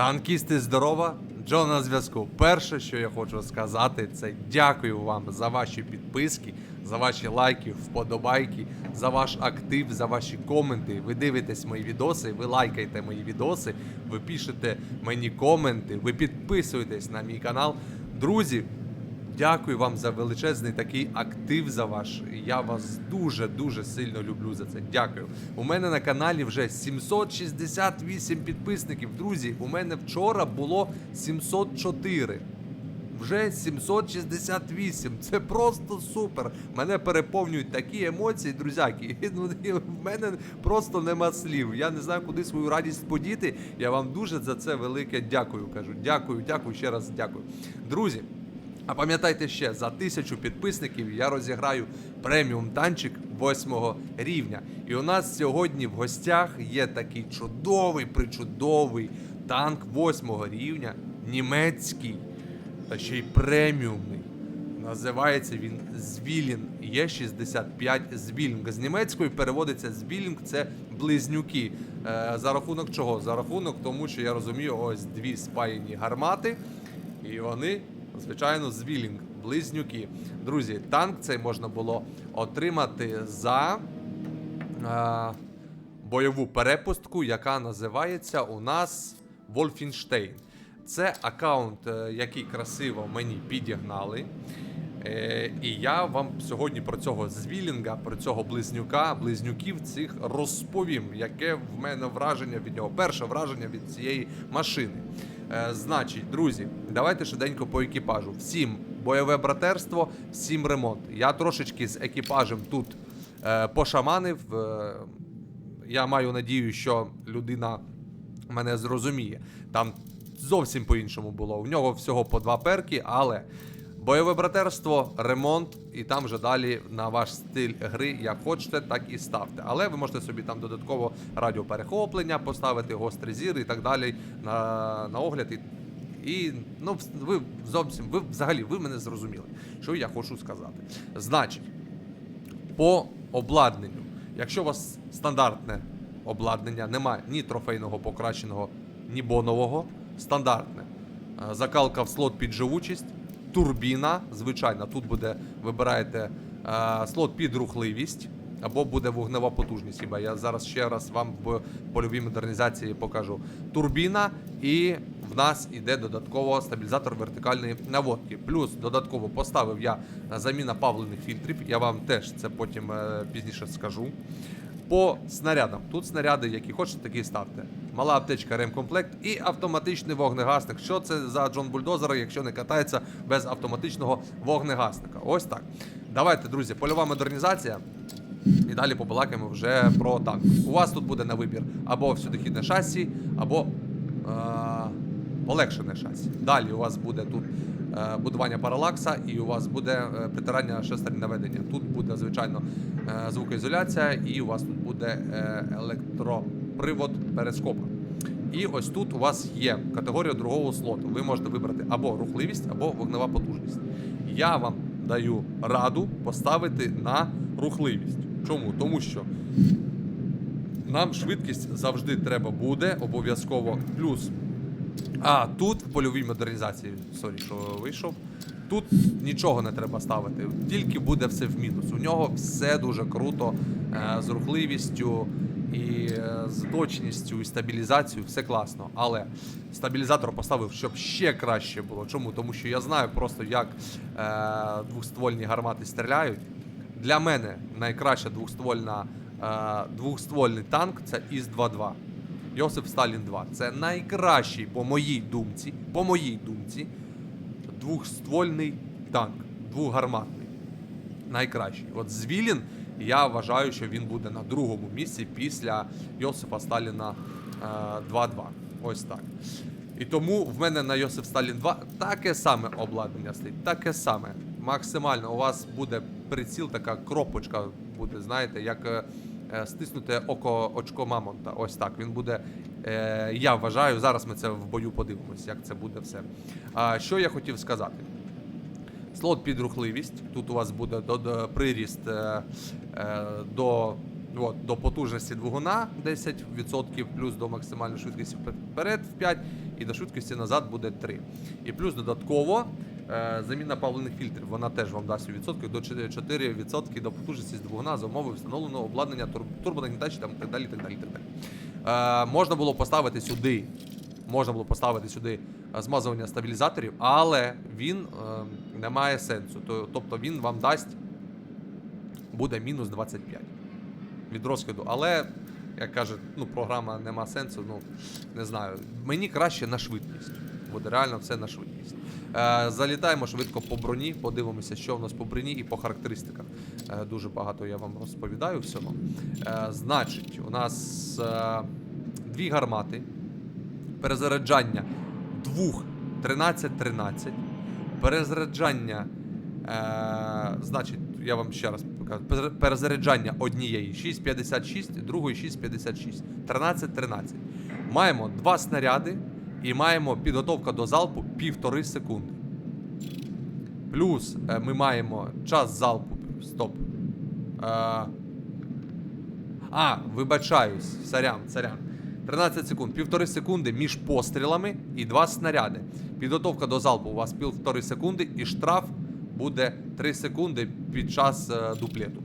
Танкісти здорова, Джо на зв'язку. Перше, що я хочу сказати, це дякую вам за ваші підписки, за ваші лайки, вподобайки, за ваш актив, за ваші коменти. Ви дивитесь мої відоси, ви лайкаєте мої відоси, ви пишете мені коменти, ви підписуєтесь на мій канал. Друзі, Дякую вам за величезний такий актив за ваш. Я вас дуже дуже сильно люблю за це. Дякую. У мене на каналі вже 768 підписників. Друзі, у мене вчора було 704. Вже 768. Це просто супер. Мене переповнюють такі емоції, друзяки. Ну, і в мене просто нема слів. Я не знаю, куди свою радість подіти. Я вам дуже за це велике дякую. Кажу. Дякую, дякую, ще раз дякую. Друзі. А пам'ятайте ще, за тисячу підписників я розіграю преміум танчик 8 рівня. І у нас сьогодні в гостях є такий чудовий, причудовий танк 8 рівня, німецький, та ще й преміумний. Називається він Звілін. Є 65 Звілінг. З німецької переводиться Звілінг це близнюки. Е, за рахунок чого? За рахунок тому, що я розумію, ось дві спаяні гармати, і вони, звичайно, Звілінг, близнюки. Друзі, танк цей можна було отримати за е, бойову перепустку, яка називається у нас Wolfenstein. Це аккаунт, е, який красиво мені підігнали. Е, і я вам сьогодні про цього звілінга, про цього близнюка, близнюків цих розповім, яке в мене враження від нього. Перше враження від цієї машини. Е, значить, друзі, давайте швиденько по екіпажу. Всім бойове братерство, всім ремонт. Я трошечки з екіпажем тут е, пошаманив. Е, я маю надію, що людина мене зрозуміє. Там зовсім по-іншому було. У нього всього по два перки, але бойове братерство, ремонт, і там вже далі на ваш стиль гри, як хочете, так і ставте. Але ви можете собі там додатково радіоперехоплення поставити, гострий зір і так далі на, на огляд. І, і ну, ви зовсім ви взагалі ви мене зрозуміли, що я хочу сказати. Значить, по обладнанню. Якщо у вас стандартне обладнання, немає ні трофейного покращеного, ні бонового, стандартне. Е, Закалка в слот під живучість, турбіна, звичайно, тут буде, вибираєте е, слот під рухливість. Або буде вогнева потужність. Хіба я зараз ще раз вам в польовій модернізації покажу. Турбіна, і в нас іде додатково стабілізатор вертикальної наводки. Плюс додатково поставив я заміна павлених фільтрів. Я вам теж це потім е, пізніше скажу. По снарядам. Тут снаряди, які хочете, такі ставте. Мала аптечка ремкомплект і автоматичний вогнегасник. Що це за Джон Бульдозер, якщо не катається без автоматичного вогнегасника? Ось так. Давайте, друзі, польова модернізація. І далі побалакаємо вже про танк. У вас тут буде на вибір або всюдихідне шасі, або е- полегшене шасі. Далі у вас буде тут будування паралакса і у вас буде е, притирання шестерні наведення. Тут буде, звичайно, е- звукоізоляція, і у вас тут буде е- електропривод перископа. І ось тут у вас є категорія другого слоту. Ви можете вибрати або рухливість, або вогнева потужність. Я вам даю раду поставити на рухливість. Чому? Тому що нам швидкість завжди треба буде, обов'язково. Плюс. А тут в польовій модернізації, сорі, що вийшов. Тут нічого не треба ставити, тільки буде все в мінус. У нього все дуже круто е, з рухливістю і е, з точністю і стабілізацією, все класно. Але стабілізатор поставив, щоб ще краще було. Чому? Тому що я знаю просто, як е, двохствольні гармати стріляють. Для мене найкраща двохствольна, двохствольний танк це ІС-2-2. Йосип Сталін 2. Це найкращий, по моїй думці, по моїй думці, двохствольний танк, двохгарматний. Найкращий. От Звілін, я вважаю, що він буде на другому місці після Йосипа Сталіна е, 2-2. Ось так. І тому в мене на Йосип Сталін 2 таке саме обладнання стоїть. Таке саме. Максимально у вас буде приціл, така кропочка буде, знаєте, як е, стиснуте око очко Мамонта. Ось так. Він буде. Е, я вважаю, зараз ми це в бою подивимось, як це буде все. А що я хотів сказати? Слот під рухливість. Тут у вас буде до, до- приріст е, до, от, до потужності двигуна 10%, плюс до максимальної швидкості вперед в 5. і до швидкості назад буде 3. І плюс додатково заміна паливних фільтрів, вона теж вам дасть у відсотках до 4% відсотки до потужності з двигуна за умови встановленого обладнання тур- турбонагнітачі там так далі. так далі, так далі. Е, можна було поставити сюди. Можна було поставити сюди е, змазування стабілізаторів, але він е, не має сенсу. Тобто він вам дасть буде мінус 25 від розкиду. Але, як каже, ну, програма нема сенсу, ну не знаю. Мені краще на швидкість. Буде реально все на швидкість. Е, залітаємо швидко по броні, подивимося, що в нас по броні і по характеристиках. Е, дуже багато я вам розповідаю всьому. Е, значить, у нас дві гармати, перезаряджання двох 13-13, перезаряджання. Е, значить, я вам ще раз покажу. Пере- Перезаряджання однієї 6,56, другої 6,56. 13-13. Маємо два снаряди і маємо підготовка до залпу півтори секунди. Плюс е, ми маємо час залпу. Стоп. Е, а, вибачаюсь, сорян, сорян. 13 секунд, півтори секунди між пострілами і два снаряди. Підготовка до залпу у вас півтори секунди, і штраф буде 3 секунди під час е, дуплету.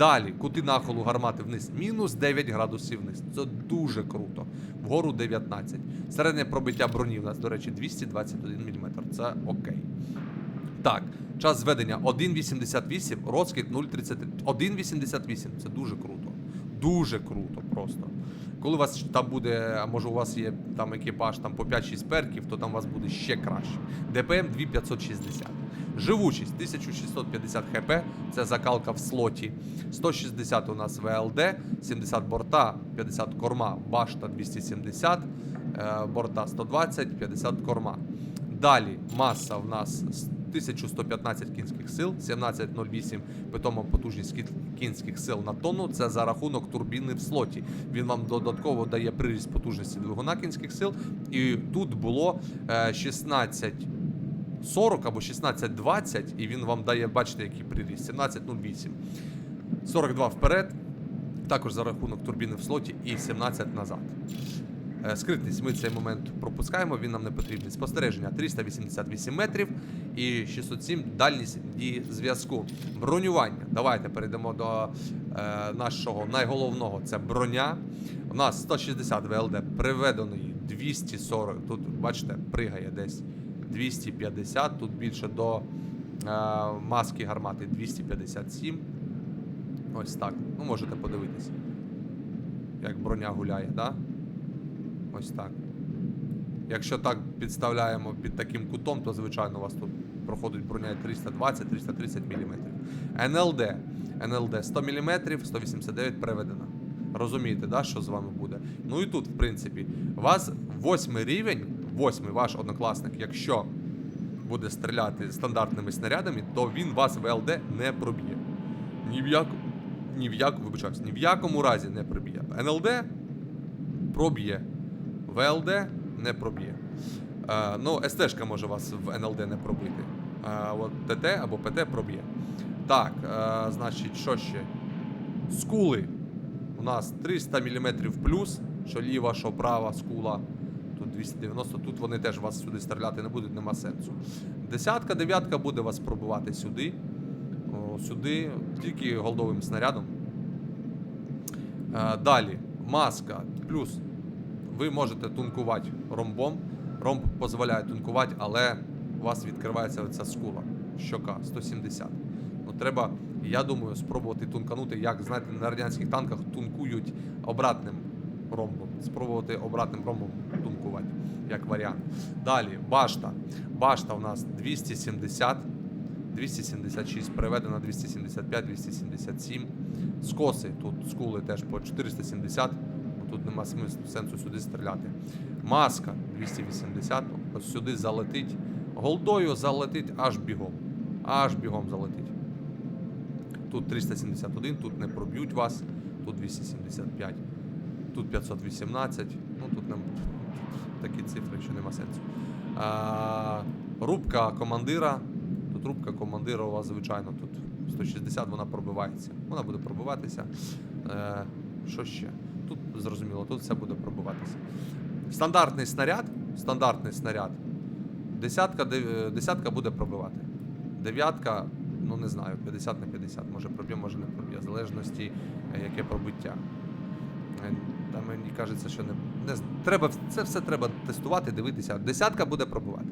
Далі, кути нахилу гармати вниз, мінус 9 градусів вниз. Це дуже круто. Вгору 19. Середнє пробиття броні у нас, до речі, 221 мм. Це окей. Так, час зведення 1.88, розкид 0.33. 1.88 це дуже круто. Дуже круто просто. Коли у вас там буде, а може у вас є там екіпаж там по 5-6 перків, то там у вас буде ще краще. ДПМ 2560. Живучість 1650 хп, це закалка в слоті. 160 у нас ВЛД, 70 борта, 50 корма, башта 270, е, борта 120, 50 корма. Далі маса в нас 1115 кінських сил, 17,08 питома потужність кінських сил на тонну. Це за рахунок турбіни в слоті. Він вам додатково дає приріст потужності двигуна кінських сил. І тут було е, 16. 40 або 16-20, і він вам дає, бачите, який приріст. 17.08. 42 вперед, також за рахунок турбіни в слоті, і 17 назад. Е, Скритність ми цей момент пропускаємо, він нам не потрібний. Спостереження 388 метрів і 607 дальність дії зв'язку. Бронювання. Давайте перейдемо до е, нашого найголовного це броня. У нас 160 ВЛД приведеної 240. Тут, бачите, пригає десь 250, тут більше до е, маски гармати 257. Ось так. Ну, можете подивитися, як броня гуляє? Да? Ось так. Якщо так підставляємо під таким кутом, то звичайно у вас тут проходить броня 320-330 мм. НЛД. НЛД 100 мм, 189 переведена. Розумієте, да, що з вами буде? Ну і тут, в принципі, у вас восьмий рівень, восьмий ваш однокласник, якщо буде стріляти стандартними снарядами, то він вас в ЛД не проб'є. Ні в яку, ні в яку, вибачаюсь, ні в якому разі не проб'є. НЛД проб'є. ВЛД не проб'є. Е, ну, СТшка може вас в НЛД не пробити. А от ТТ або ПТ проб'є. Так, е, значить, що ще? Скули. У нас 300 мм плюс, що ліва, що права скула. Тут 290, тут вони теж вас сюди стріляти не будуть, нема сенсу. Десятка, дев'ятка буде вас пробивати сюди. Сюди, тільки голдовим снарядом. Е, далі, маска. Плюс ви можете тункувати ромбом. Ромб дозволяє тункувати, але у вас відкривається оця скула. Щока 170. Ну, треба, я думаю, спробувати тунканути, як знаєте, на радянських танках тункують обратним ромбом. Спробувати обратним ромбом тункувати, як варіант. Далі, башта. Башта у нас 270. 276 переведено 275, 277. Скоси тут скули теж по 470. бо Тут нема сенсу сюди стріляти. Маска 280. Ось сюди залетить. Голдою залетить аж бігом. Аж бігом залетить. Тут 371, тут не проб'ють вас, тут 275, тут 518. Ну тут не такі цифри, що нема сенсу. А, рубка командира. Тут рубка командира у вас, звичайно, тут 160, вона пробивається. Вона буде пробиватися. Е, що ще? Тут зрозуміло, тут все буде пробиватися. Стандартний снаряд стандартний снаряд. Десятка, е, десятка буде пробивати. Дев'ятка, ну не знаю, 50 на 50, може проб'є, може не проб'є, в залежності, е, яке пробиття. Е, Та мені кажеться, що не, треба, це все треба тестувати, дивитися. Десятка буде пробивати.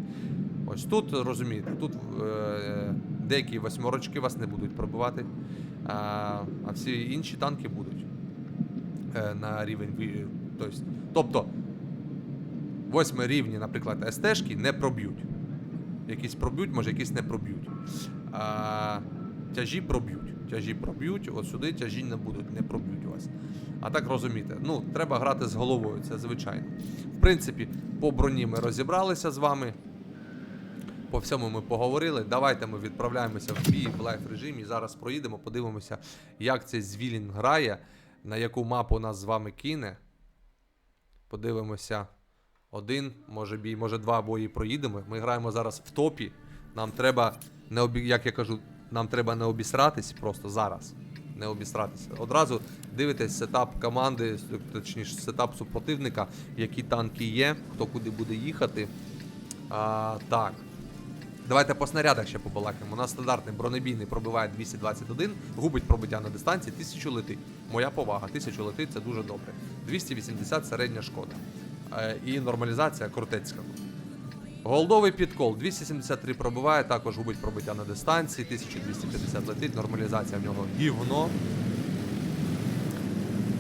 Ось тут розумієте, тут е, деякі восьмерочки вас не будуть пробивати, а, а всі інші танки будуть е, на рівень. Тобто, тобто восьми рівні, наприклад, СТ-шки не проб'ють. Якісь проб'ють, може, якісь не проб'ють. Тяжі проб'ють. Тяжі проб'ють, от сюди тяжі не будуть, не проб'ють вас. А так розумієте, ну, треба грати з головою, це звичайно. В принципі, по броні ми розібралися з вами. По всьому ми поговорили. Давайте ми відправляємося в бій в лайф режимі. Зараз проїдемо, подивимося, як цей звілін грає, на яку мапу нас з вами кине. Подивимося. Один, може бій, може два бої проїдемо. Ми граємо зараз в топі. Нам треба, не обі... як я кажу, нам треба не обісратись просто зараз. Не обісратися. Одразу дивитесь сетап команди, точніше, сетап супротивника, які танки є, хто куди буде їхати. А, так. Давайте по снарядах ще побалакаємо. У нас стандартний бронебійний пробиває 221, губить пробиття на дистанції, 1000 летить. Моя повага, 1000 летить, це дуже добре. 280 середня шкода. Е, і нормалізація крутецька. Голдовий підкол 273 пробиває, також губить пробиття на дистанції, 1250 летить, нормалізація в нього гівно.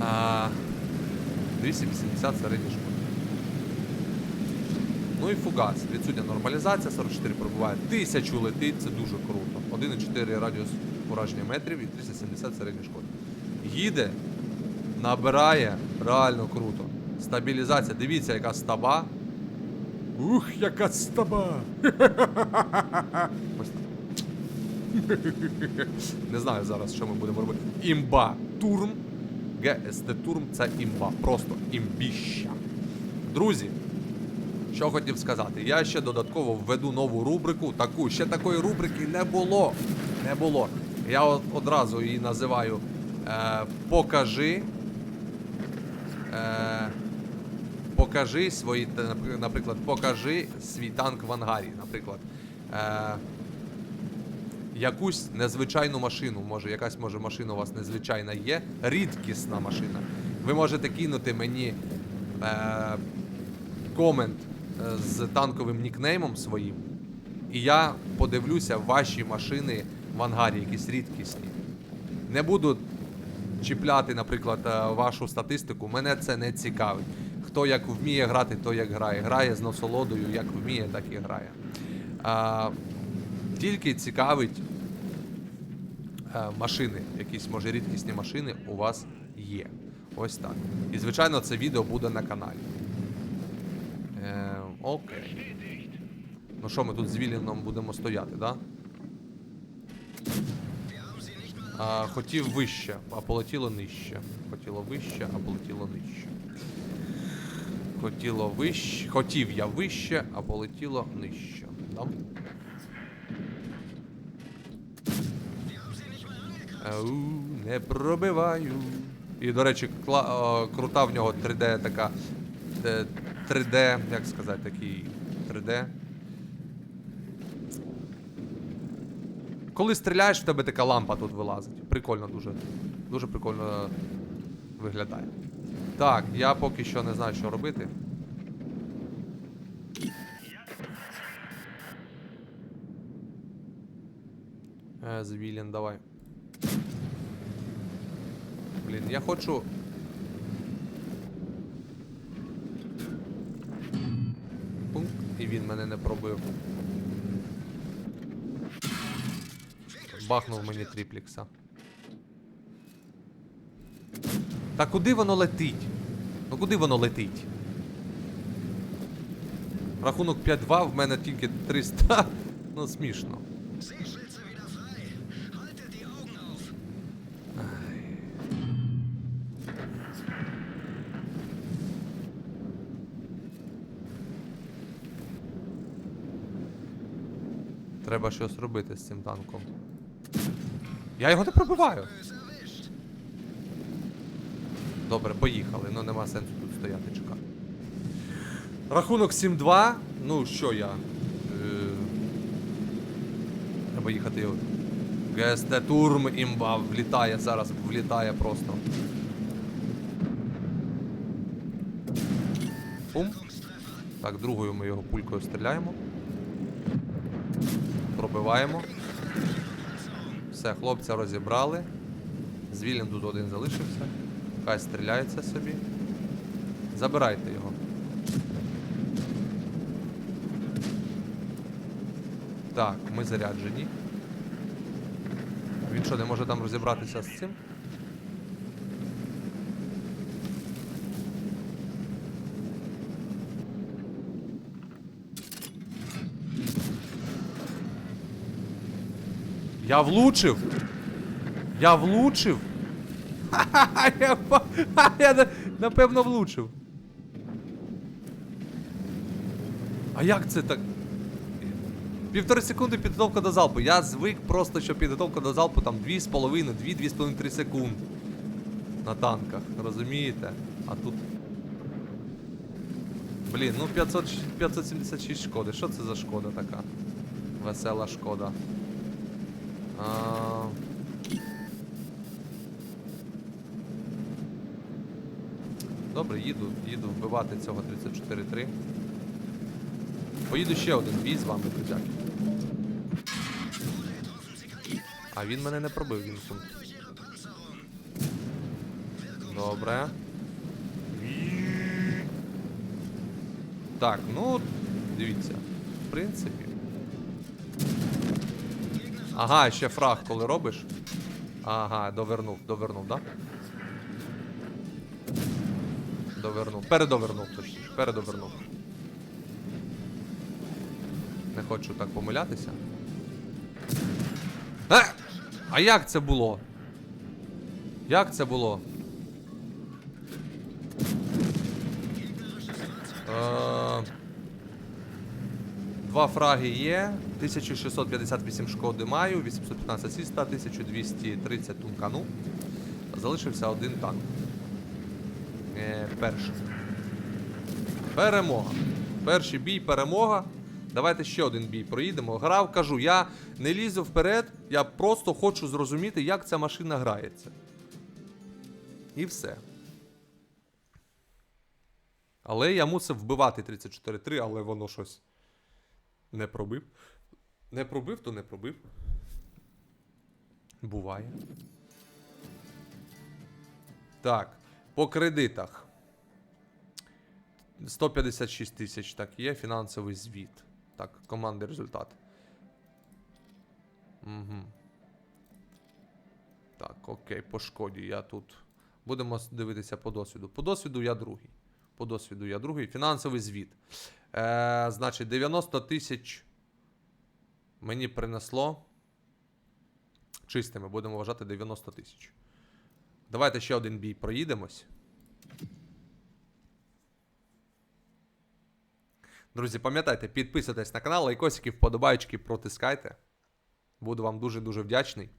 А, 280 середня шкода. Ну і фугас. Відсутня нормалізація, 44 пробуває, 1000 летить, це дуже круто. 1,4 радіус ураження метрів і 370 середня шкода. Їде, набирає, реально круто. Стабілізація. Дивіться, яка стаба. Ух, яка стаба! Не знаю зараз, що ми будемо робити. Імба Турм. ГСТ Турм це імба. Просто імбіща. Друзі, що хотів сказати, я ще додатково введу нову рубрику. Таку ще такої рубрики не було. Не було. Я одразу її називаю е, Покажи. Е, покажи свої, наприклад, покажи свій танк в ангарі. Наприклад. Е, якусь незвичайну машину. Може, якась може машина у вас незвичайна є. Рідкісна машина. Ви можете кинути мені. Е, комент е, з танковим нікнеймом своїм, і я подивлюся ваші машини в ангарі, якісь рідкісні. Не буду чіпляти, наприклад, е, вашу статистику. Мене це не цікавить. Хто як вміє грати, то як грає. Грає з насолодою, як вміє, так і грає. А, тільки цікавить е, машини, якісь може рідкісні машини у вас є. Ось так. І звичайно, це відео буде на каналі. Е, окей. Ну що, ми тут з Віліном будемо стояти, да? Хотів вище, а полетіло нижче. Хотіло вище, а полетіло нижче. Хотіло вище. Хотів я вище, а полетіло нижче. Да? Ау, не пробиваю. І, до речі, кла- о, крута в нього 3D така. е, 3D, як сказати, такий 3D. Коли стріляєш, в тебе така лампа тут вилазить. Прикольно дуже. Дуже прикольно виглядає. Так, я поки що не знаю, що робити. Е, Звілін, давай. Блін, я хочу. Пункт, і він мене не пробив. Бахнув мені тріплікса. Та куди воно летить? Ну куди воно летить? Рахунок 5-2, в мене тільки 300. Ну смішно. Треба щось робити з цим танком. Я його не пробиваю. Добре, поїхали. Ну нема сенсу тут стояти чекати. Рахунок 7-2. Ну, що я? Е, Треба їхати. ГСТ Турм імба влітає зараз, влітає просто. Пум. Так, другою ми його пулькою стріляємо. Пробиваємо. Все, хлопця розібрали. Звілін тут один залишився. Хай стріляється собі. Забирайте його. Так, ми заряджені. Він що, не може там розібратися з цим? Я влучив! Я влучив! Я напевно влучив. А як це так? Півтори секунди підготовка до залпу. Я звик просто, що підготовка до залпу там 2,5, 2-2,5-3 секунди. На танках, розумієте? А тут. Блін, ну 500, 576 шкоди. Що це за шкода така? Весела шкода. А... Добре, їду, їду вбивати цього 34-3. Поїду ще один бій з вами, друзяки. А він мене не пробив, він тут. Добре. Так, ну, дивіться. В принципі. Ага, ще фраг, коли робиш. Ага, довернув, довернув, да? Довернув. Передовернув, точніше, передовернув. Не хочу так помилятися. А! а як це було? Як це було? Е, Два фраги є. 1658 шкоди маю, 815 сіста, 1230 тункану. Залишився один танк. Е, перший. Перемога. Перший бій, перемога. Давайте ще один бій проїдемо. Грав, кажу, я не лізу вперед, я просто хочу зрозуміти, як ця машина грається. І все. Але я мусив вбивати 34-3, але воно щось не пробив. Не пробив, то не пробив. Буває. Так, по кредитах. 156 тисяч, так, є фінансовий звіт. Так, командний результат. Угу. Так, окей, по шкоді я тут. Будемо дивитися по досвіду. По досвіду я другий. По досвіду я другий. Фінансовий звіт. Е, значить, 90 тисяч мені принесло. Чистими, будемо вважати 90 тисяч. Давайте ще один бій проїдемось. Друзі, пам'ятайте, підписуйтесь на канал, лайкосики, вподобайки протискайте. Буду вам дуже-дуже вдячний.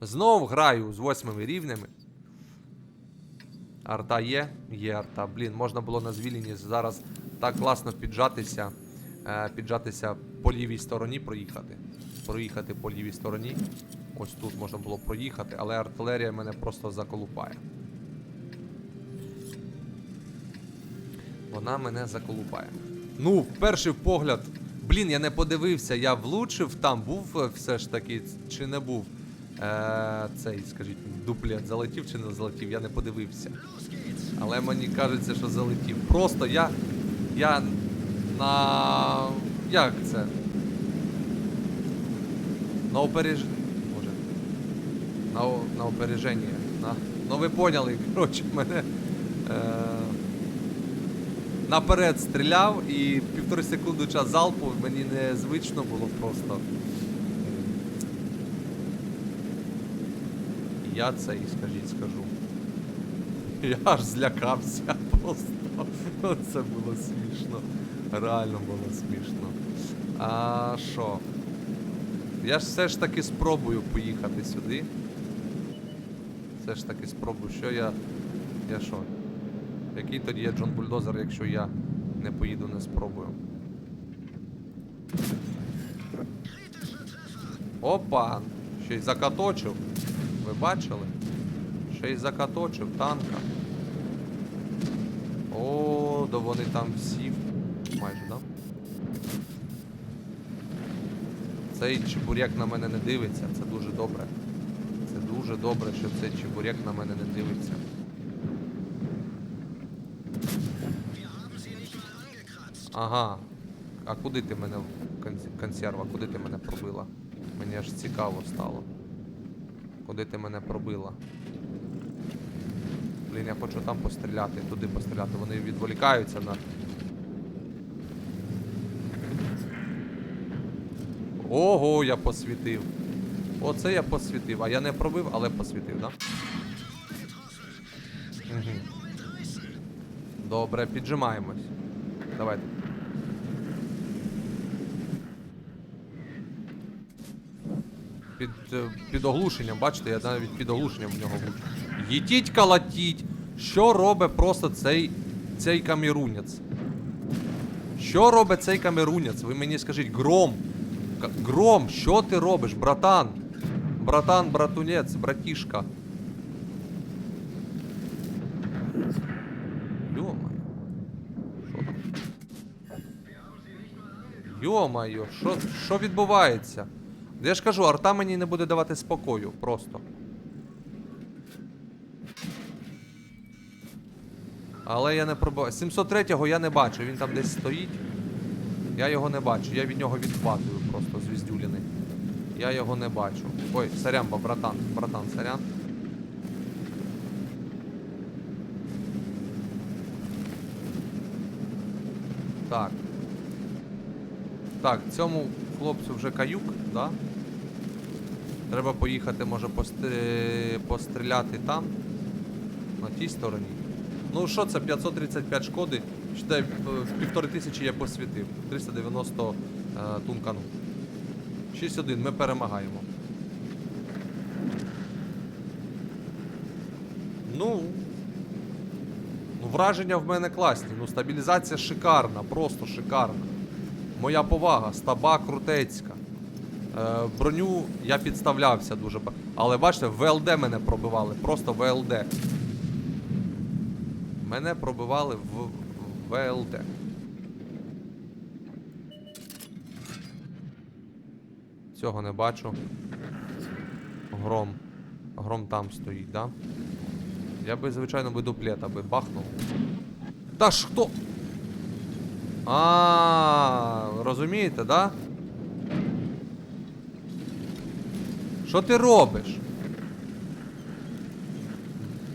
Знов граю з восьмими рівнями. Арта є? Є арта. Блін, можна було на звільненні зараз так класно піджатися. Е, піджатися по лівій стороні, проїхати. Проїхати по лівій стороні. Ось тут можна було проїхати, але артилерія мене просто заколупає. Вона мене заколупає. Ну, в перший погляд. Блін, я не подивився, я влучив там, був е, все ж таки, чи не був. Е, цей, скажіть, дуплет залетів чи не залетів, я не подивився. Але мені кажеться, що залетів. Просто я. Я на. Як це? На опереж... На, на опереження. На... Ну ви поняли, коротше, мене. Е... Наперед стріляв і півтори секунди час залпу мені незвично було просто. Я це і скажіть, скажу. Я аж злякався просто. Це було смішно. Реально було смішно. А що? Я ж все ж таки спробую поїхати сюди. Все ж таки спробую. Що я. Я що? Який тоді є Джон Бульдозер, якщо я Не поїду, не спробую. Опа! Ще й закаточив. Ви бачили? Ще й закаточив танка. О, да вони там всі. Майже, да? Цей чебурек на мене не дивиться, це дуже добре. Дуже добре, що цей чебурек на мене не дивиться. Ага. А куди ти мене консерва? Куди ти мене пробила? Мені аж цікаво стало. Куди ти мене пробила? Блін, я хочу там постріляти, туди постріляти. Вони відволікаються на. Ого, я посвітив. Оце я посвітив. А я не пробив, але посвітив? Угу. Добре, піджимаємось. Давайте. Під, е, під оглушенням, бачите, я навіть під оглушенням в нього влучу. Їтіть калатіть! Що робить просто цей, цей камерунець? Що робить цей камерунець? Ви мені скажіть, гром. Гром, що ти робиш, братан? Братан, братунець, братішка. Йо-моє. Що там? Йо-моє, що, що відбувається? Я ж кажу, арта мені не буде давати спокою, просто. Але я не пробуваю. 703-го я не бачу, він там десь стоїть. Я його не бачу, я від нього відхватую просто звіздюліни. Я його не бачу. Ой, сорян, бо братан, братан, сорян. Так. Так, цьому хлопцю вже каюк, да? Треба поїхати, може, пости... постріляти там. На тій стороні. Ну що це, 535 шкоди. Считай, в півтори тисячі я посвітив. 390 е, тункану. 6-1, ми перемагаємо. Ну. Ну, враження в мене класні. Ну, стабілізація шикарна, просто шикарна. Моя повага, стаба крутецька. Е, броню я підставлявся дуже. Але бачите, ВЛД мене пробивали. Просто ВЛД. Мене пробивали в ВЛД. Цього не бачу. Гром. Гром там стоїть, да? Я би, звичайно, би дуплета би бахнув. Та ж хто? А, розумієте, да? Що ти робиш?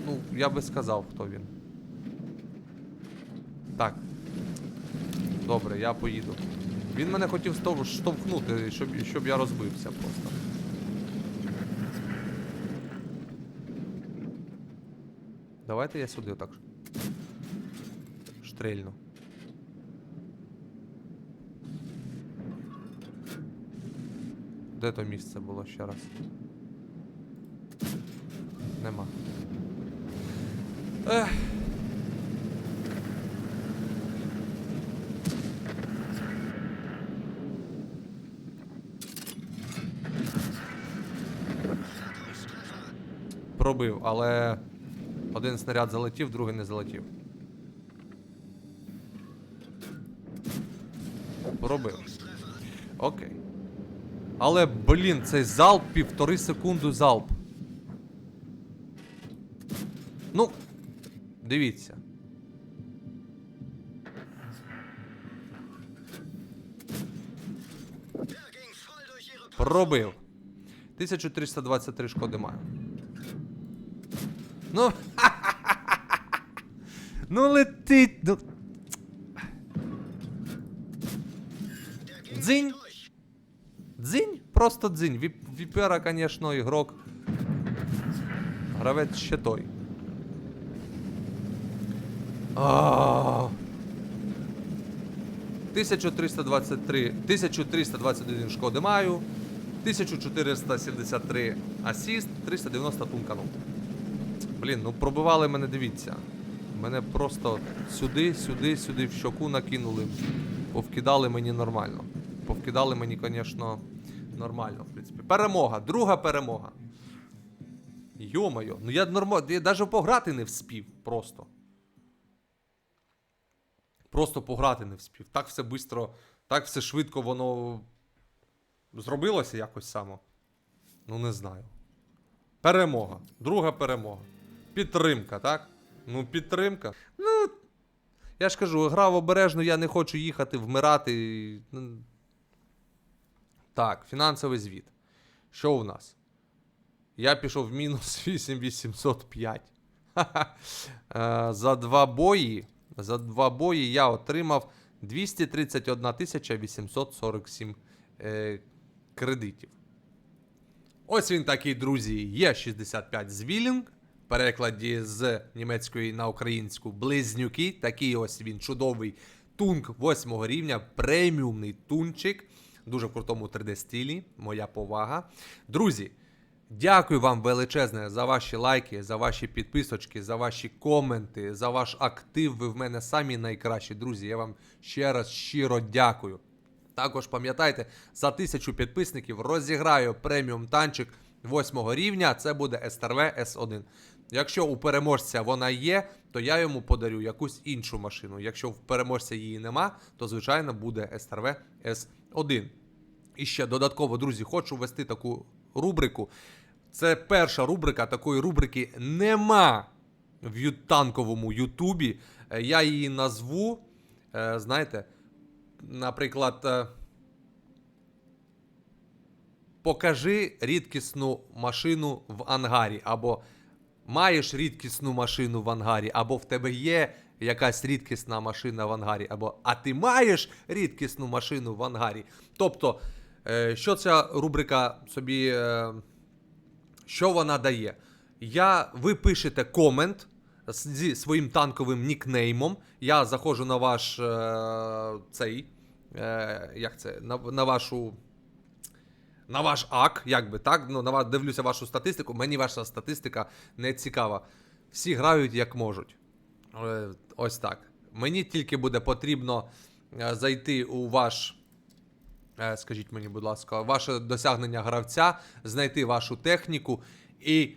Ну, я би сказав, хто він. Так. Добре, я поїду. Він мене хотів штовхнути, щоб, щоб я розбився просто. Давайте я сюди так. Штрельну. Де то місце було ще раз? Нема. Ех. Пробив, але один снаряд залетів, другий не залетів. Пробив. Окей. Але, блін, цей залп півтори секунди залп. Ну, дивіться. Пробив. 1323 шкоди маю. Ну. ну летить. Ну. Дзинь. Дзинь, просто дзинь. Віп, Віпера, звісно, ігрок. Гравець ще той. А. 1323, 1321 шкоди маю, 1473 асіст, 390 тункану. Блін, ну пробивали мене, дивіться. Мене просто сюди, сюди, сюди в щоку накинули. Повкидали мені нормально. Повкидали мені, звісно, нормально, в принципі. Перемога, друга перемога. Йо-моє, ну я нормально, я навіть пограти не вспів просто. Просто пограти не вспів. Так все швидко, так все швидко воно зробилося якось само. Ну, не знаю. Перемога. Друга перемога. Підтримка, так? Ну, підтримка. Ну. Я ж кажу, грав обережно, я не хочу їхати, вмирати. Ну, Так, фінансовий звіт. Що у нас? Я пішов в мінус 8805. Е, За два бої. За два бої я отримав 231 847 е, кредитів. Ось він такий, друзі, є 65 звілінг. Перекладі з німецької на українську близнюки. Такий ось він чудовий тунк 8 рівня, преміумний тунчик. Дуже в крутому 3D стилі. Моя повага. Друзі, дякую вам величезне за ваші лайки, за ваші підписочки, за ваші коменти, за ваш актив. Ви в мене самі найкращі, друзі. Я вам ще раз щиро дякую. Також пам'ятайте, за тисячу підписників розіграю преміум танчик 8 рівня. Це буде СТРВ С1. Якщо у переможця вона є, то я йому подарю якусь іншу машину. Якщо в переможця її нема, то звичайно буде СТРВ С1. І ще додатково, друзі, хочу ввести таку рубрику. Це перша рубрика. Такої рубрики нема в танковому Ютубі. Е, Я її назву. е, Знаєте, наприклад, е, покажи рідкісну машину в ангарі, або маєш рідкісну машину в ангарі, або в тебе є якась рідкісна машина в ангарі, або а ти маєш рідкісну машину в ангарі. Тобто, е, що ця рубрика собі. е, що вона дає? Я, ви пишете комент зі своїм танковим нікнеймом. Я заходжу на ваш е, цей. Е, як це? На, на вашу. На ваш ак, як так? Ну, на вас дивлюся вашу статистику. Мені ваша статистика не цікава. Всі грають як можуть. Е, Ось так. Мені тільки буде потрібно е, зайти у ваш Е, Скажіть мені, будь ласка, ваше досягнення гравця, знайти вашу техніку і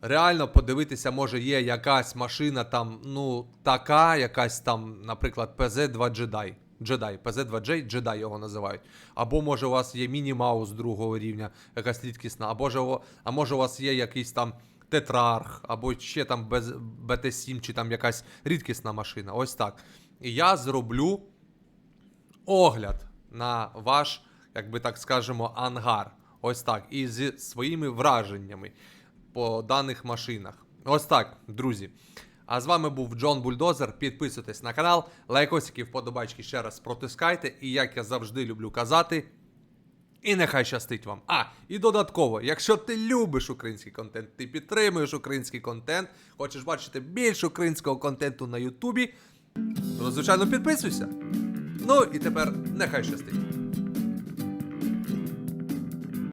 реально подивитися, може є якась машина там, ну, така, якась там, наприклад, PZ-2 Jedi. Jedi, PZ-2 J, Jedi його називають. Або може у вас є міні-маус другого рівня, якась рідкісна, або у- а може у вас є якийсь там тетрарх, або ще там без BT7, чи там якась рідкісна машина. Ось так. І я зроблю огляд на ваш, як би так скажемо, ангар. Ось так. І зі своїми враженнями по даних машинах. Ось так, друзі. А з вами був Джон Бульдозер. Підписуйтесь на канал, лайкосики, вподобайки ще раз протискайте. І як я завжди люблю казати. І нехай щастить вам. А, і додатково, якщо ти любиш український контент, ти підтримуєш український контент, хочеш бачити більше українського контенту на Ютубі, то, звичайно, підписуйся. Ну і тепер нехай щастить.